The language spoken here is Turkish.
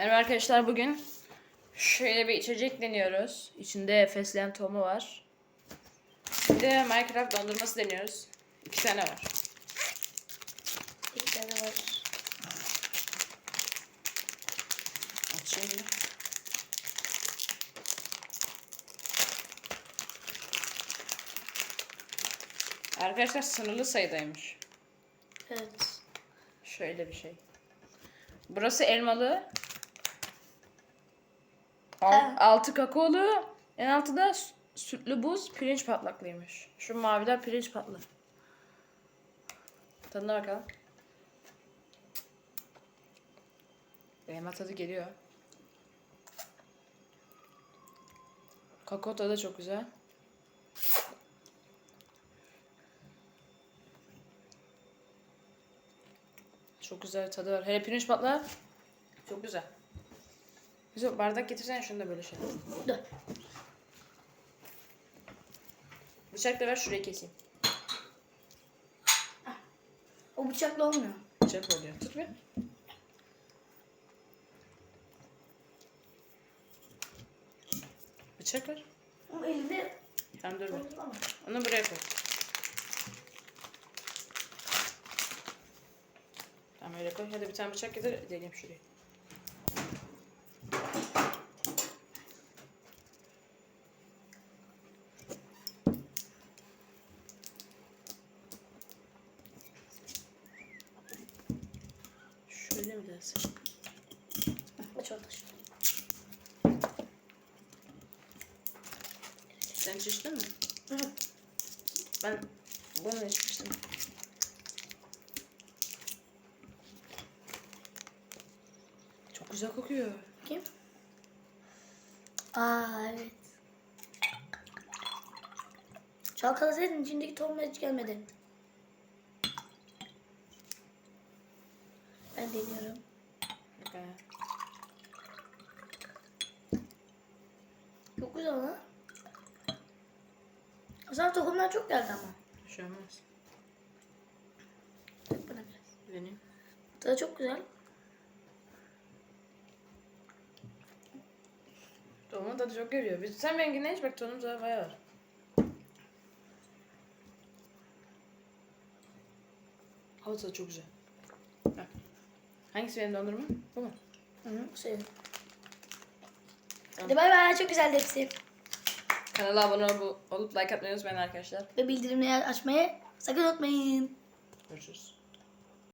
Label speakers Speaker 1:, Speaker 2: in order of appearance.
Speaker 1: Merhaba arkadaşlar bugün şöyle bir içecek deniyoruz. İçinde fesleğen tohumu var. Bir de Minecraft dondurması deniyoruz. İki tane var.
Speaker 2: İki tane var.
Speaker 1: Açayım mı? Arkadaşlar sınırlı sayıdaymış.
Speaker 2: Evet.
Speaker 1: Şöyle bir şey. Burası elmalı. Al- altı kakaolu. En altı da sü- sütlü buz pirinç patlaklıymış. Şu maviler pirinç patlı. Tadına bakalım. Elma tadı geliyor. Kakao tadı da çok güzel. Çok güzel tadı var. Hele pirinç patla. Çok güzel. Güzel bardak getirsene şunu da böyle şey.
Speaker 2: Dur.
Speaker 1: Bıçak da ver şuraya keseyim.
Speaker 2: O bıçakla olmuyor.
Speaker 1: Bıçak oluyor. Tut bir. Bıçak ver.
Speaker 2: Ama elinde
Speaker 1: Tamam dur.
Speaker 2: Ama
Speaker 1: Onu buraya koy. Tamam öyle koy. Hadi bir tane bıçak getir. Deleyim şuraya. Şöyle mi dersin?
Speaker 2: aç orada şu.
Speaker 1: Sen içtin mi?
Speaker 2: Hı.
Speaker 1: Ben bunu içmiştim. Çok güzel kokuyor.
Speaker 2: Kim? Aa evet. Çalkalasaydın içindeki tohumlar hiç gelmedi. Ben deniyorum.
Speaker 1: Ha.
Speaker 2: Çok güzel lan. Sana tohumlar çok geldi ama.
Speaker 1: Bir şey olmaz.
Speaker 2: Bana biraz.
Speaker 1: Deneyim.
Speaker 2: Tadı çok güzel.
Speaker 1: Tohumun tadı çok geliyor. Biz, sen benimkine hiç bak tohum tadı bayağı var. Hava tadı çok güzel. Bak. Hangisi benim dondurma? Bu mu?
Speaker 2: Hı hı. Hadi bay bay. Çok güzeldi hepsi.
Speaker 1: Kanala abone ol- olup like atmayı unutmayın arkadaşlar.
Speaker 2: Ve bildirimleri açmayı sakın unutmayın.
Speaker 1: Görüşürüz.